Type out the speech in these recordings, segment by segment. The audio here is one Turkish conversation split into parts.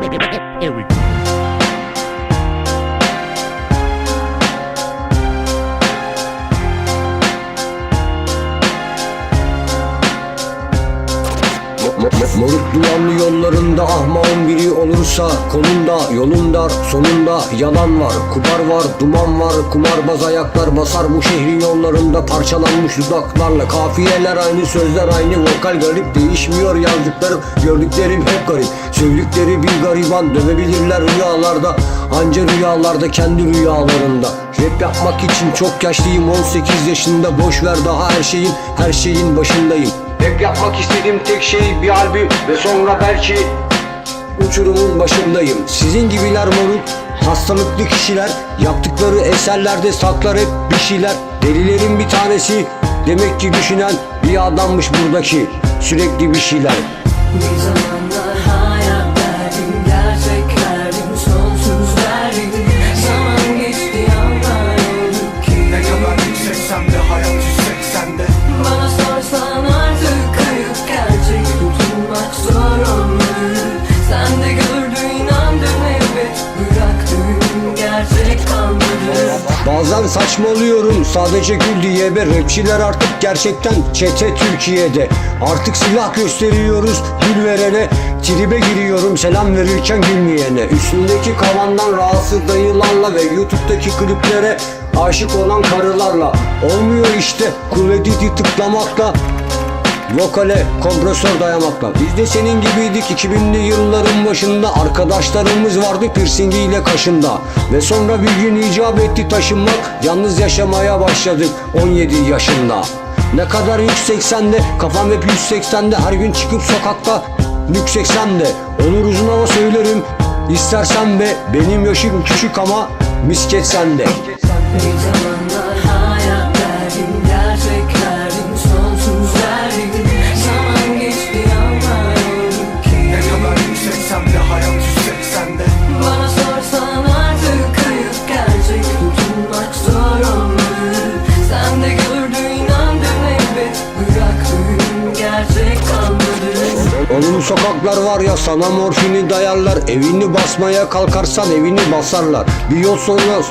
Here we go. Yanında ahmağın biri olursa konunda yolun dar sonunda yalan var Kubar var duman var kumarbaz ayaklar basar bu şehrin yollarında parçalanmış dudaklarla. Kafiyeler aynı sözler aynı vokal garip değişmiyor yazdıklarım gördüklerim hep garip. Söyledikleri bir gariban dövebilirler rüyalarda Anca rüyalarda kendi rüyalarında. Rap yapmak için çok yaşlıyım 18 yaşında boş ver daha her şeyin her şeyin başındayım Rap yapmak istediğim tek şey bir albüm ve sonra belki uçurumun başındayım. Sizin gibiler moruk hastalıklı kişiler Yaptıkları eserlerde saklar hep bir şeyler. Delilerin bir tanesi demek ki düşünen bir adammış buradaki. Sürekli bir şeyler Bazen saçmalıyorum sadece gül diye be Rapçiler artık gerçekten çete Türkiye'de. Artık silah gösteriyoruz gül verene Tribe giriyorum selam verirken gülmeyene. Üstündeki kavandan rahatsız dayılarla Ve YouTube'daki kliplere aşık olan karılarla. Olmuyor işte kuvveti tıklamakla Vokale kompresör dayamakla Biz de senin gibiydik. 2000'li yılların başında Arkadaşlarımız vardı piercingiyle kaşında. Ve sonra bir gün icap etti taşınmak. Yalnız yaşamaya başladık 17 yaşında. Ne kadar yükseksen de kafam hep 180'de Her gün çıkıp sokakta yükseksem de. Olur uzun hava söylerim İstersen be. Benim yaşım küçük ama misket sende. Bir zamanlar Onun sokaklar var ya sana morfini dayarlar. Evini basmaya kalkarsan evini basarlar. Bir yol sonra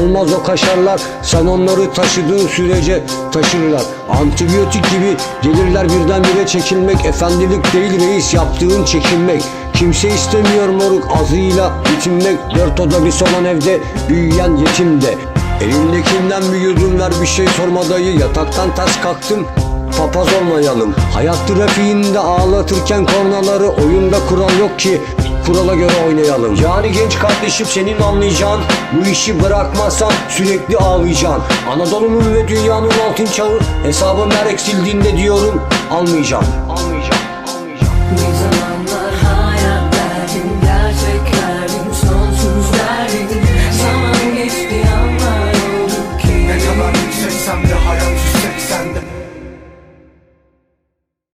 olmaz o kaşarlar. Sen onları taşıdığın sürece taşırlar. Antibiyotik gibi gelirler birdenbire çekilmek. Efendilik değil reis yaptığın çekinmek. Kimse istemiyor moruk azıyla bitinmek. Dört oda bir olan evde büyüyen yetim de Elindekinden bir yudum ver bir şey sorma dayı. Yataktan ters kalktım Papaz olmayalım. Hayat trafiğinde ağlatırken kornaları Oyunda kural yok ki. Kurala göre oynayalım. Yani genç kardeşim senin anlayacağın Bu işi bırakmazsan sürekli ağlayacaksın. Anadolu'nun ve dünyanın altın çağı Hesabım her eksildiğinde diyorum Almayacağım. Almayacağım